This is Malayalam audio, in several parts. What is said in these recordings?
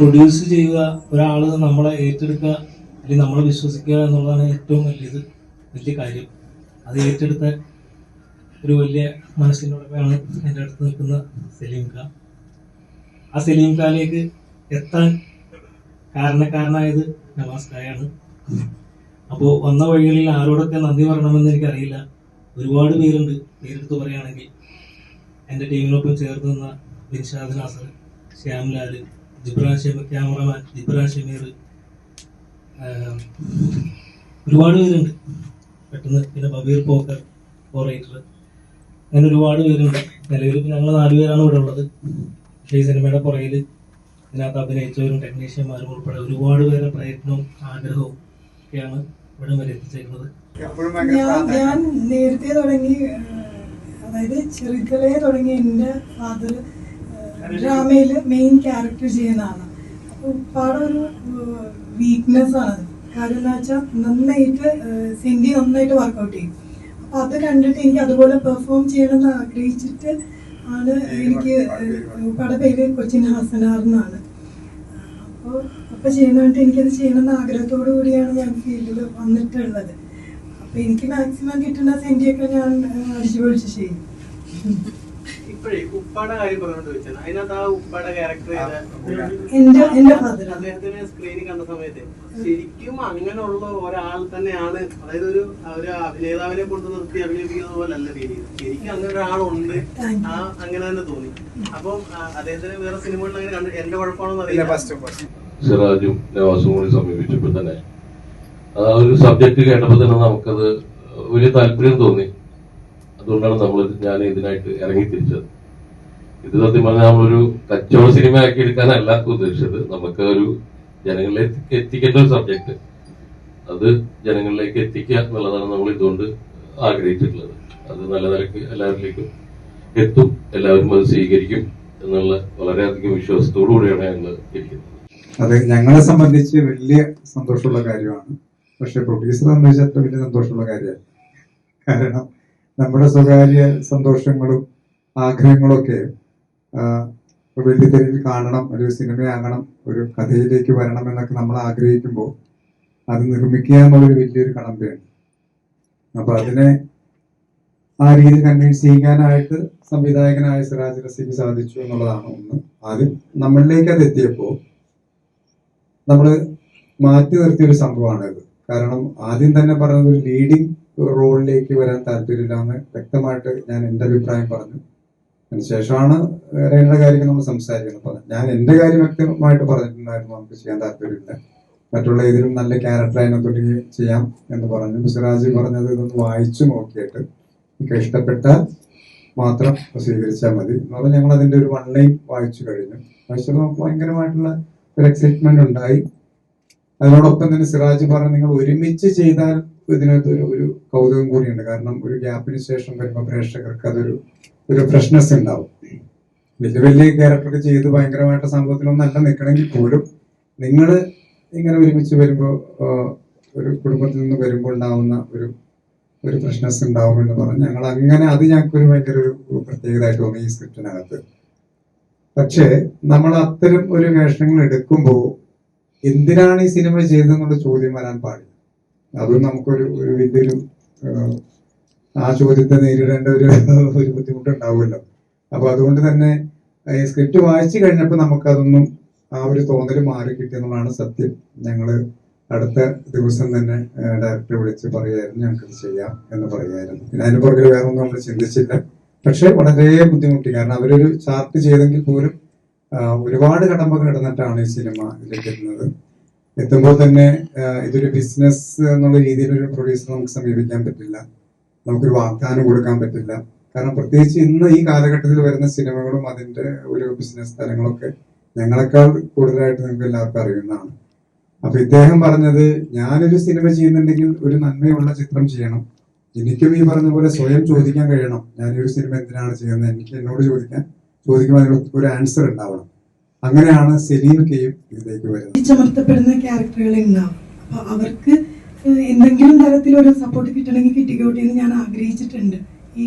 പ്രൊഡ്യൂസ് ചെയ്യുക ഒരാൾ നമ്മളെ ഏറ്റെടുക്കുക അല്ലെങ്കിൽ നമ്മളെ വിശ്വസിക്കുക എന്നുള്ളതാണ് ഏറ്റവും വലിയത് വലിയ കാര്യം. അത് ഏറ്റെടുത്ത ഒരു വലിയ മനസ്സിനുടമയാണ് എന്റെ അടുത്ത് നിൽക്കുന്ന സലീം ഖാൻ. ആ സലീം ഖാനിലേക്ക് എത്താൻ കാരണക്കാരനായത് നവാസ് ഖായാണ്. അപ്പോൾ വന്ന വഴികളിൽ ആരോടൊക്കെ നന്ദി പറയണമെന്ന് എനിക്കറിയില്ല. ഒരുപാട് പേരുണ്ട്. പേരെടുത്ത് പറയുകയാണെങ്കിൽ എന്റെ ടീമിനൊപ്പം ചേർന്ന് നിന്ന ബിൻഷാദ് നാസർ ശ്യാംലാൽ ജിബ്രാൻ ഷമീർ ക്യാമറമാൻ ജിബ്രാൻ ഷമീർ ഒരുപാട് പേരുണ്ട്. പെട്ടെന്ന് പിന്നെ ബബീർ പോക്കർ ഓറേറ്റർ അങ്ങനെ ഒരുപാട് പേരുണ്ട്. നിലവിൽ ഇപ്പം ഞങ്ങൾ നാലുപേരാണ് ഇവിടെ ഉള്ളത്. പക്ഷേ ഈ സിനിമയുടെ പുറകിൽ ഇതിനകത്ത് അഭിനയിച്ചവരും ടെക്നീഷ്യന്മാരും ഉൾപ്പെടെ ഒരുപാട് പേരുടെ പ്രയത്നവും ആഗ്രഹവും ഒക്കെയാണ് ഇവിടെ വരെ എത്തിച്ചേക്കുന്നത്. ഞാൻ. നേരത്തെ തുടങ്ങി അതായത് ചെറുക്കലേ തുടങ്ങി എന്റെ ഫാദർ ഡ്രാമയിൽ മെയിൻ ക്യാരക്ടർ ചെയ്യുന്നതാണ് ഉപ്പാടെ ഒരു വീക്ക്നെസ് ആണ്. കാര്യം എന്താ വെച്ചാൽ നന്നായിട്ട് സിന്ധി നന്നായിട്ട് വർക്കൗട്ട് ചെയ്യും. അപ്പൊ അത് കണ്ടിട്ട് എനിക്ക് അതുപോലെ പെർഫോം ചെയ്യണമെന്ന് ആഗ്രഹിച്ചിട്ട് ആണ് എനിക്ക് പട ഉപ്പാടെ പേര് കൊച്ചിൻ ഹസനാർ എന്നാണ്. അപ്പോൾ അപ്പൊ ചെയ്യുന്നതായിട്ട് എനിക്കത് എന്ന ആഗ്രഹത്തോടു കൂടിയാണ് ഞാൻ ഫീൽഡിൽ വന്നിട്ടുള്ളത്. അപ്പൊ എനിക്ക് മാക്സിമം കിട്ടുന്ന സെന്റിയൊക്കെ ഞാൻ അടിച്ചു പൊളിച്ച് ചെയ്യും. ഇപ്പോഴേ ഉപ്പാടെ കാര്യം പറഞ്ഞോണ്ട് വെച്ചാൽ അതിനകത്ത് ആ ഉപ്പാടെ ക്യാരക്ടർ എന്റെ എന്റെ ഫാദർ അദ്ദേഹത്തിനെ സ്ക്രീനിൽ കണ്ട സമയത്ത് ശരിക്കും അങ്ങനെയുള്ള ഒരാൾ തന്നെയാണ്. അതായത് ഒരു ഒരു അഭിനേതാവിനെ കൊണ്ട് നിർത്തി അഭിനയിപ്പിക്കുന്നത് പോലെ അല്ല ശരിക്കും അങ്ങനെ ഒരാളുണ്ട്. ആ അങ്ങനെ തന്നെ തോന്നി. അപ്പം അദ്ദേഹത്തിന് വേറെ സിനിമകളിൽ അങ്ങനെ കണ്ട് എന്റെ കുഴപ്പമാണെന്ന് അറിയില്ല. ഫസ്റ്റ് ഫസ്റ്റ് സിറാജും നവാസും കൂടി സമീപിച്ചപ്പോൾ തന്നെ ആ ഒരു സബ്ജക്ട് കേട്ടപ്പോൾ തന്നെ നമുക്കത് വലിയ താല്പര്യം തോന്നി. അതുകൊണ്ടാണ് നമ്മൾ ഞാൻ ഇതിനായിട്ട് ഇറങ്ങി തിരിച്ചത്. ഇത് സത്യം പറഞ്ഞാൽ നമ്മളൊരു കച്ചവട സിനിമ ആക്കി എടുക്കാനല്ല ഉദ്ദേശിച്ചത്. നമുക്ക് ഒരു ജനങ്ങളിലേക്ക് എത്തിക്കേണ്ട ഒരു സബ്ജക്ട്. അത് ജനങ്ങളിലേക്ക് എത്തിക്കുക എന്നുള്ളതാണ് നമ്മൾ ഇതുകൊണ്ട് ആഗ്രഹിച്ചിട്ടുള്ളത്. അത് നല്ല നിലയ്ക്ക് എല്ലാവരിലേക്കും എത്തും എല്ലാവരും അത് സ്വീകരിക്കും എന്നുള്ള വളരെയധികം വിശ്വാസത്തോടു കൂടിയാണ് ഞങ്ങൾ ഇരിക്കുന്നത്. അതെ ഞങ്ങളെ സംബന്ധിച്ച് വലിയ സന്തോഷമുള്ള കാര്യമാണ്. പക്ഷെ പ്രൊഡ്യൂസർ സംബന്ധിച്ച് അത്ര വലിയ സന്തോഷമുള്ള കാര്യമല്ല. കാരണം നമ്മുടെ സ്വകാര്യ സന്തോഷങ്ങളും ആഗ്രഹങ്ങളൊക്കെ വലിയ കാണണം ഒരു സിനിമയാകണം ഒരു കഥയിലേക്ക് വരണം എന്നൊക്കെ നമ്മൾ ആഗ്രഹിക്കുമ്പോൾ അത് നിർമ്മിക്കുക എന്നുള്ളൊരു വലിയൊരു കടമ്പയാണ്. അപ്പൊ അതിനെ ആ രീതിയിൽ കൺവിൻസ് ചെയ്യാനായിട്ട് സംവിധായകനായ സിറാജ് റസീബ് സാധിച്ചു എന്നുള്ളതാണ് ഒന്ന്. ആദ്യം നമ്മളിലേക്ക് അത് എത്തിയപ്പോൾ നമ്മൾ മാറ്റി നിർത്തിയ ഒരു ഇത് കാരണം ആദ്യം തന്നെ പറഞ്ഞത് ഒരു ലീഡിങ് റോളിലേക്ക് വരാൻ താല്പര്യമില്ല എന്ന് വ്യക്തമായിട്ട് ഞാൻ എന്റെ അഭിപ്രായം പറഞ്ഞു. അതിനുശേഷമാണ് വേറെയുള്ള കാര്യങ്ങൾ നമ്മൾ സംസാരിക്കുന്നത്. അപ്പം ഞാൻ എന്റെ കാര്യം വ്യക്തമായിട്ട് പറഞ്ഞിട്ടുണ്ടായിരുന്നു. നമുക്ക് ചെയ്യാൻ താല്പര്യമില്ല. മറ്റുള്ള ഏതിലും നല്ല ക്യാരക്ടർ അതിനകത്തോട്ട് ചെയ്യാം എന്ന് പറഞ്ഞു. സിറാജ് പറഞ്ഞത് ഇതൊന്ന് വായിച്ചു നോക്കിയിട്ട് എനിക്ക് ഇഷ്ടപ്പെട്ടാൽ മാത്രം സ്വീകരിച്ചാൽ മതി. എന്ന് പറഞ്ഞാൽ ഞങ്ങൾ അതിന്റെ ഒരു വൺ ലൈൻ വായിച്ചു കഴിഞ്ഞു. നമുക്ക് ഭയങ്കരമായിട്ടുള്ള ഒരു എക്സൈറ്റ്മെന്റ് ഉണ്ടായി. അതിനോടൊപ്പം തന്നെ സിറാജ് പറഞ്ഞു നിങ്ങൾ ഒരുമിച്ച് ചെയ്താൽ ഇതിനകത്ത് ഒരു ഒരു കൗതുകം കൂടിയുണ്ട്. കാരണം ഒരു ഗ്യാപ്പിന് ശേഷം വരുമ്പോൾ പ്രേക്ഷകർക്ക് അതൊരു ഒരു ഫ്രഷ്നെസ് ഉണ്ടാവും. വലിയ വലിയ ക്യാരക്ടർ ചെയ്ത് ഭയങ്കരമായിട്ട് സംഭവത്തിലൊന്നും അല്ല നിൽക്കണമെങ്കിൽ പോലും നിങ്ങൾ ഇങ്ങനെ ഒരുമിച്ച് വരുമ്പോൾ ഒരു കുടുംബത്തിൽ നിന്ന് വരുമ്പോൾ ഉണ്ടാവുന്ന ഒരു ഒരു ഫ്രഷ്നെസ് ഉണ്ടാവും എന്ന് പറഞ്ഞു ഞങ്ങൾ അങ്ങനെ അത് ഞങ്ങൾക്ക് ഒരു ഭയങ്കര ഒരു പ്രത്യേകതയായിട്ട് തോന്നി ഈ സ്ക്രിപ്റ്റിനകത്ത് പക്ഷേ നമ്മൾ അത്തരം ഒരു വേഷങ്ങൾ എടുക്കുമ്പോൾ എന്തിനാണ് ഈ സിനിമ ചെയ്തതെന്നുള്ള ചോദ്യം വരാൻ പാടില്ല. അതും നമുക്കൊരു ഒരു വലിയൊരു ആ ചോദ്യത്തെ നേരിടേണ്ട ഒരു ഒരു ബുദ്ധിമുട്ടുണ്ടാവുമല്ലോ. അപ്പൊ അതുകൊണ്ട് തന്നെ സ്ക്രിപ്റ്റ് വായിച്ചു കഴിഞ്ഞപ്പോൾ നമുക്കതൊന്നും ആ ഒരു തോന്നൽ മാറി കിട്ടിയെന്നുള്ളതാണ് സത്യം. ഞങ്ങൾ അടുത്ത ദിവസം തന്നെ ഡയറക്ടറെ വിളിച്ച് പറയായിരുന്നു ഞങ്ങൾക്ക് ചെയ്യാം എന്ന് പറയായിരുന്നു. പിന്നെ അതിന് പുറകിൽ വേറെ ഒന്നും നമ്മൾ ചിന്തിച്ചില്ല. പക്ഷെ വളരെ ബുദ്ധിമുട്ടി. കാരണം അവരൊരു ചാർട്ട് ചെയ്തെങ്കിൽ പോലും ഒരുപാട് കടമ്പ കിടന്നിട്ടാണ് ഈ സിനിമ എത്തുന്നത്. എത്തുമ്പോൾ തന്നെ ഇതൊരു ബിസിനസ് എന്നുള്ള രീതിയിൽ ഒരു പ്രൊഡ്യൂസർ നമുക്ക് സമീപിക്കാൻ പറ്റില്ല. നമുക്കൊരു വാഗ്ദാനം കൊടുക്കാൻ പറ്റില്ല. കാരണം പ്രത്യേകിച്ച് ഇന്ന് ഈ കാലഘട്ടത്തിൽ വരുന്ന സിനിമകളും അതിന്റെ ഒരു ബിസിനസ് തരങ്ങളൊക്കെ ഞങ്ങളെക്കാൾ കൂടുതലായിട്ട് നിങ്ങൾക്ക് എല്ലാവർക്കും അറിയുന്നതാണ്. അപ്പൊ ഇദ്ദേഹം പറഞ്ഞത് ഞാനൊരു സിനിമ ചെയ്യുന്നുണ്ടെങ്കിൽ ഒരു നന്മയുള്ള ചിത്രം ചെയ്യണം. എനിക്കും ഈ പറഞ്ഞ പോലെ സ്വയം ചോദിക്കാൻ കഴിയണം. ഒരു സിനിമ എന്തിനാണ് ചെയ്യുന്നത്? എനിക്ക് എന്നോട് ചോദിക്കാൻ ചോദിക്കുമ്പോൾ അതിന് ഒരു ആൻസർ ഉണ്ടാവണം. അങ്ങനെയാണ് സലീം കെയും ഇതിലേക്ക് വരുന്നത്. ചമർത്തപ്പെടുന്ന ക്യാരക്ടറുകൾ ഉണ്ടാവും. അപ്പൊ അവർക്ക് എന്തെങ്കിലും തരത്തിൽ ഒരു സപ്പോർട്ട് കിട്ടണമെങ്കിൽ കിട്ടിക്കോട്ടെ എന്ന് ഞാൻ ആഗ്രഹിച്ചിട്ടുണ്ട്. ഈ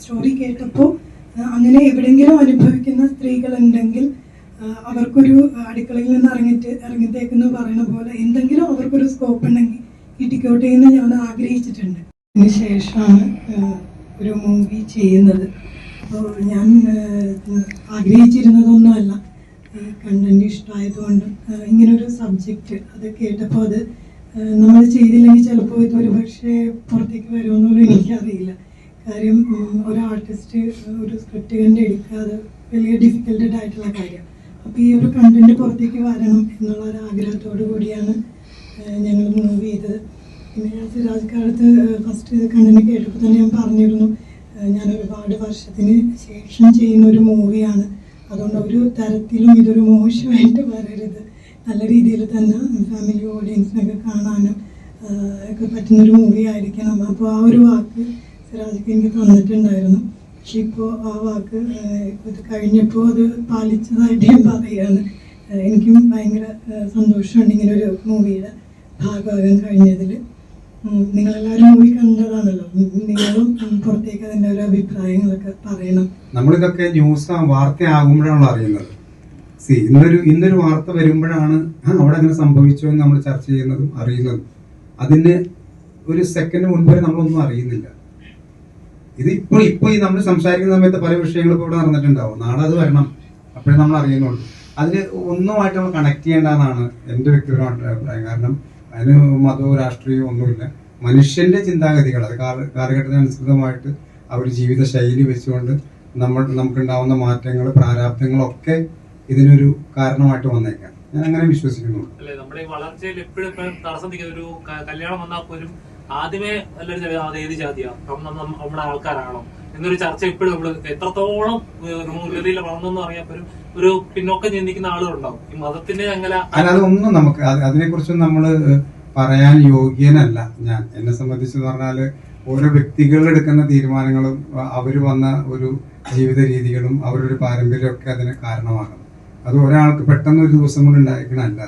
സ്റ്റോറി കേട്ടപ്പോൾ അങ്ങനെ എവിടെങ്കിലും അനുഭവിക്കുന്ന സ്ത്രീകൾ ഉണ്ടെങ്കിൽ അവർക്കൊരു അടുക്കളയിൽ നിന്ന് ഇറങ്ങിട്ട് ഇറങ്ങിത്തേക്കെന്ന് പറയുന്ന പോലെ എന്തെങ്കിലും അവർക്കൊരു സ്കോപ്പ് ഉണ്ടെങ്കിൽ കിട്ടിക്കോട്ടെ എന്ന് ഞാൻ ആഗ്രഹിച്ചിട്ടുണ്ട്. അതിന് ശേഷമാണ് ഒരു മൂവി ചെയ്യുന്നത്. അപ്പോൾ ഞാൻ ആഗ്രഹിച്ചിരുന്നതൊന്നുമല്ല. കണ്ടന്റ് ഇങ്ങനെ ഇങ്ങനൊരു സബ്ജക്റ്റ് അത് കേട്ടപ്പോൾ അത് നമ്മൾ ചെയ്തില്ലെങ്കിൽ ചിലപ്പോൾ ഇത് ഒരു പക്ഷേ പുറത്തേക്ക് വരുമെന്നുള്ളത് എനിക്കറിയില്ല. കാര്യം ഒരു ആർട്ടിസ്റ്റ് ഒരു സ്ക്രിപ്റ്റ് കണ്ട് എടുക്കാതെ വലിയ ഡിഫിക്കൽട്ടഡ് ആയിട്ടുള്ള കാര്യം. അപ്പോൾ ഈ ഒരു കണ്ടന്റ് പുറത്തേക്ക് വരണം എന്നുള്ള ഒരു ആഗ്രഹത്തോടു കൂടിയാണ് ഞങ്ങൾ മൂവ് ചെയ്തത്. പിന്നെ ഞാൻ സിറാജ് കാലത്ത് ഫസ്റ്റ് ഇത് കണ്ടന്റ് കേട്ടപ്പോൾ തന്നെ ഞാൻ പറഞ്ഞിരുന്നു ഞാൻ ഒരുപാട് വർഷത്തിന് ശേഷം ചെയ്യുന്ന ഒരു മൂവിയാണ് അതുകൊണ്ട് ഒരു തരത്തിലും ഇതൊരു മോശമായിട്ട് പറയരുത്. നല്ല രീതിയിൽ തന്നെ ഫാമിലി ഓഡിയൻസിനൊക്കെ കാണാനും ഒക്കെ പറ്റുന്നൊരു മൂവി ആയിരിക്കണം. അപ്പോൾ ആ ഒരു വാക്ക് സിറാജിക്ക് എനിക്ക് തന്നിട്ടുണ്ടായിരുന്നു. പക്ഷെ ഇപ്പോൾ ആ വാക്ക് ഇത് കഴിഞ്ഞപ്പോൾ അത് പാലിച്ചതായിട്ട് ഞാൻ പറയുകയാണ്. എനിക്കും ഭയങ്കര സന്തോഷമുണ്ട് ഇങ്ങനെ ഒരു മൂവിയുടെ ഭാഗമാകാൻ കഴിഞ്ഞതിൽ നിങ്ങളെല്ലാവരും മൂവി കണ്ടതാണല്ലോ. നിങ്ങളും പുറത്തേക്ക് അതിന്റെ ഒരു അഭിപ്രായങ്ങളൊക്കെ പറയണം. നമ്മളിതൊക്കെ ന്യൂസ് വാർത്തയാകുമ്പോഴാണല്ലോ അറിയുന്നത്. സി ഇന്നൊരു ഇന്നൊരു വാർത്ത വരുമ്പോഴാണ് അവിടെ അങ്ങനെ സംഭവിച്ചു എന്ന് നമ്മൾ ചർച്ച ചെയ്യുന്നതും അറിയുന്നതും. അതിന് ഒരു സെക്കൻഡ് മുൻപേ നമ്മളൊന്നും അറിയുന്നില്ല. ഇത് ഇപ്പോൾ ഇപ്പോൾ ഈ നമ്മൾ സംസാരിക്കുന്ന സമയത്ത് പല വിഷയങ്ങളും ഇപ്പോൾ ഇവിടെ നടന്നിട്ടുണ്ടാവും. നാളെ അത് വരണം. അപ്പോഴേ നമ്മൾ അറിയുന്നുള്ളൂ. അതിന് ഒന്നുമായിട്ട് നമ്മൾ കണക്ട് ചെയ്യേണ്ടതെന്നാണ് എന്റെ വ്യക്തിപരമായിട്ടുള്ള അഭിപ്രായം. കാരണം അതിന് മതവും രാഷ്ട്രീയവും ഒന്നുമില്ല. മനുഷ്യന്റെ ചിന്താഗതികൾ അത് കാല കാലഘട്ടത്തിനനുസൃതമായിട്ട് അവർ ജീവിത ശൈലി വെച്ചുകൊണ്ട് നമ്മൾ നമുക്കുണ്ടാവുന്ന മാറ്റങ്ങൾ പ്രാരാബ്ദങ്ങളൊക്കെ ഇതിനൊരു കാരണമായിട്ട് വന്നേക്കാം. ഞാൻ അങ്ങനെ വിശ്വസിക്കുന്നു നമ്മുടെ ഒരു കല്യാണം വന്നാൽ ആദ്യമേ എല്ലാവരും ഏത് ജാതിയാണ് നമ്മുടെ ആൾക്കാരാണോ എന്നൊരു ചർച്ച ഇപ്പോഴും നമ്മൾ എത്രത്തോളം ഉന്നതിയിൽ വളർന്നെന്ന് പോലും ഒരു പിന്നോക്കം ചിന്തിക്കുന്ന ആളുകളുണ്ടാവും. ഈ മതത്തിന്റെ അല്ല അതൊന്നും നമുക്ക് അതിനെ അതിനെക്കുറിച്ച് നമ്മൾ പറയാൻ യോഗ്യനല്ല ഞാൻ. എന്നെ സംബന്ധിച്ച് പറഞ്ഞാൽ ഓരോ വ്യക്തികൾ എടുക്കുന്ന തീരുമാനങ്ങളും അവർ വന്ന ഒരു ജീവിത രീതികളും അവരുടെ പാരമ്പര്യമൊക്കെ അതിന് കാരണമാകണം. അത് ഒരാൾക്ക് പെട്ടെന്ന് ഒരു ദിവസം കൊണ്ട് ഉണ്ടായിരിക്കണമല്ല